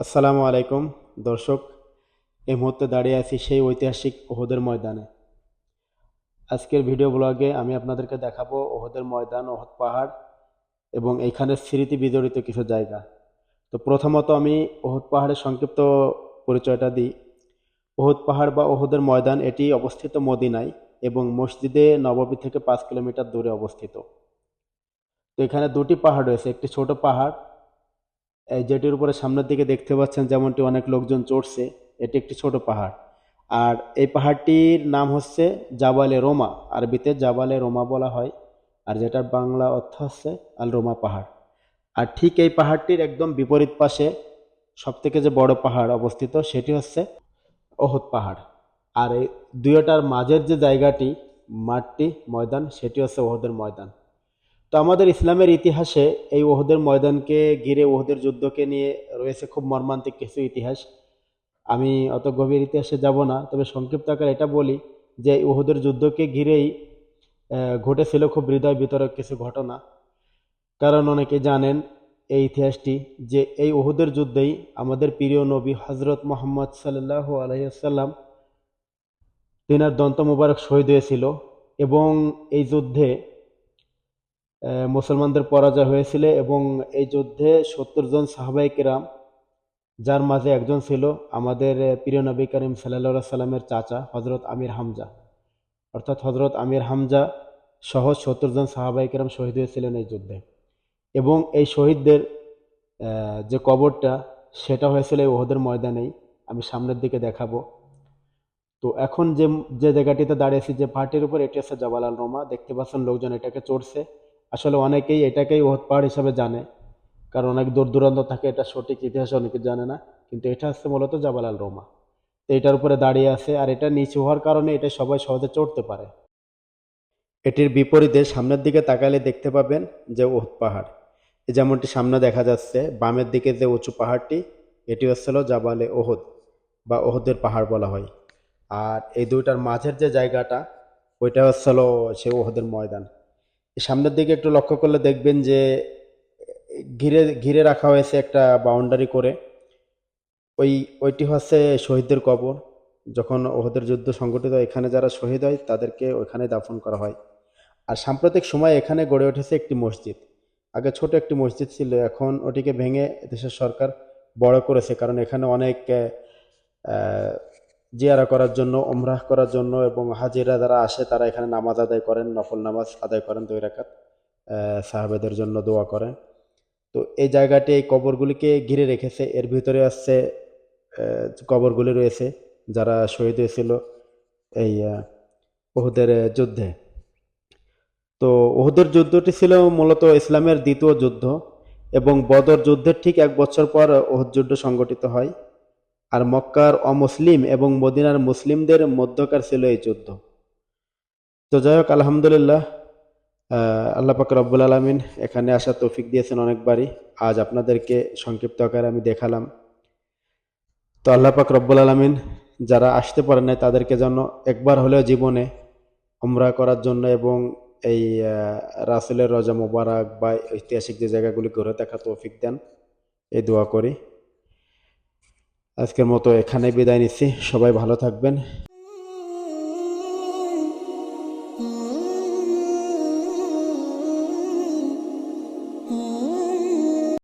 আসসালামু আলাইকুম, দর্শক। এই মুহূর্তে দাঁড়িয়ে আছি সেই ঐতিহাসিক ওহদের ময়দানে। আজকের ভিডিও ব্লগে আমি আপনাদেরকে দেখাবো ওহদের ময়দান, ওহদ পাহাড় এবং এইখানের স্মৃতি বিজড়িত কিছু জায়গা। তো প্রথমত আমি ওহদ পাহাড়ের সংক্ষিপ্ত পরিচয়টা দিই। ওহদ পাহাড় বা ওহদের ময়দান, এটি অবস্থিত মদিনায় এবং মসজিদে নববী থেকে পাঁচ কিলোমিটার দূরে অবস্থিত। তো এখানে দুটি পাহাড় রয়েছে, একটি ছোট পাহাড় যেটির উপরে সামনের দিকে দেখতে পাচ্ছেন যেমনটি অনেক লোকজন চড়ছে, এটি একটি ছোট পাহাড়। আর এই পাহাড়টির নাম হচ্ছে জাবালে রোমা, আরবিতে জাবালে রোমা বলা হয়, আর যেটার বাংলা অর্থ হচ্ছে আল রোমা পাহাড়। আর ঠিক এই পাহাড়টির একদম বিপরীত পাশে সব থেকে যে বড় পাহাড় অবস্থিত সেটি হচ্ছে ওহদ পাহাড়। আর এই দুয়োটার মাঝের যে জায়গাটি, মাঠটি, ময়দান, সেটি হচ্ছে ওহদের ময়দান। তো আমাদের ইসলামের ইতিহাসে এই ওহদের ময়দানকে ঘিরে ওহদের যুদ্ধকে নিয়ে রয়েছে খুব মর্মান্তিক কিছু ইতিহাস। আমি অত গভীর ইতিহাসে যাব না, তবে সংক্ষিপ্ত আকার এটা বলি যে ওহদের যুদ্ধকে ঘিরেই ঘটেছিল খুব হৃদয় বিতরক কিছু ঘটনা। কারণ অনেকে জানেন এই ইতিহাসটি যে এই ওহুদের যুদ্ধেই আমাদের প্রিয় নবী হজরত মোহাম্মদ সাল্লাহ আলহিসাল্লাম তিনার দন্ত মুবারক শহীদ হয়েছিল এবং এই যুদ্ধে মুসলমানদের পরাজয় হয়েছিল এবং এই যুদ্ধে সত্তর জন সাহাবাই যার মাঝে একজন ছিল আমাদের প্রিয় নবী করিম সাল্লা সাল্লামের চাচা হজরত আমির হামজা। অর্থাৎ হজরত আমির হামজা সহ সত্তর জন সাহাবাই কিরাম শহীদ হয়েছিলেন এই যুদ্ধে। এবং এই শহীদদের যে কবরটা, সেটা হয়েছিল এই ওহদের ময়দানেই। আমি সামনের দিকে দেখাবো। তো এখন যে যে জায়গাটিতে দাঁড়িয়েছি যে পাহাড়টির উপর, এটি আছে জবাল আল রোমা। দেখতে পাচ্ছেন লোকজন এটাকে চড়ছে। আসলে অনেকেই এটাকেই ওহদ পাহাড় হিসাবে জানে। কারণ অনেক দূর দূরান্ত থাকে, এটা সঠিক ইতিহাস অনেকে জানে না। কিন্তু এটা হচ্ছে মূলত জাবাল আল রোমা। তো এটার উপরে দাঁড়িয়ে আছে, আর এটা নিচু হওয়ার কারণে এটা সবাই সহজে চড়তে পারে। এটির বিপরীতে সামনের দিকে তাকালে দেখতে পাবেন যে ওহদ পাহাড়। যেমনটি সামনে দেখা যাচ্ছে, বামের দিকে যে উঁচু পাহাড়টি, এটি হচ্ছিল জাবালে ওহদ, বা ওহদের পাহাড় বলা হয়। আর এই দুইটার মাঝের যে জায়গাটা, ওইটা হচ্ছিল সে ওহদের ময়দান। সামনের দিকে একটু লক্ষ্য করলে দেখবেন যে, ঘিরে ঘিরে রাখা হয়েছে একটা বাউন্ডারি করে। ওই, ওইটি হচ্ছে শহীদদের কবর। যখন ওহদের যুদ্ধ সংগঠিত এখানে যারা শহীদ হয়, তাদেরকে ওইখানে দাফন করা হয়। আর সাম্প্রতিক সময় এখানে গড়ে উঠেছে একটি মসজিদ। আগে ছোট একটি মসজিদ ছিল, এখন ওটিকে ভেঙে দেশের সরকার বড় করেছে। কারণ এখানে অনেক জিয়ারা করার জন্য ওমরাহ করার জন্য এবং হাজিরা যারা আসে, তারা এখানে নামাজ আদায় করেন, নফল নামাজ আদায় করেন দুই সাহাবেদের জন্য দোয়া করেন। তো এই জায়গাটি, এই কবরগুলিকে ঘিরে রেখেছে। এর ভিতরে আসছে কবরগুলি রয়েছে, যারা শহীদ হয়েছিল এই ওহুদের যুদ্ধে। তো উহুদের যুদ্ধটি ছিল মূলত ইসলামের দ্বিতীয় যুদ্ধ এবং বদর যুদ্ধের ঠিক এক বছর পর উহুদ যুদ্ধ সংগঠিত হয়। আর মক্কার অমুসলিম এবং মদিনার মুসলিমদের মধ্যকার ছিল এই যুদ্ধ। তো যাই হোক, আলহামদুলিল্লাহ আল্লাহ পাক রব্বুল আলমিন এখানে আসার তৌফিক দিয়েছেন অনেকবারই। আজ আপনাদেরকে সংক্ষিপ্ত আকারে আমি দেখালাম। তো আল্লাহ পাক রব্বুল আলমিন যারা আসতে পারে নাই, তাদেরকে যেন একবার হলেও জীবনে উমরা করার জন্য এবং এই রাসুলের রজা মোবারক বা ঐতিহাসিক যে জায়গাগুলি ঘুরে দেখা তৌফিক দেন, এই দোয়া করি। আজকের মতো এখানে বিদায় নিচ্ছি। সবাই ভালো থাকবেন।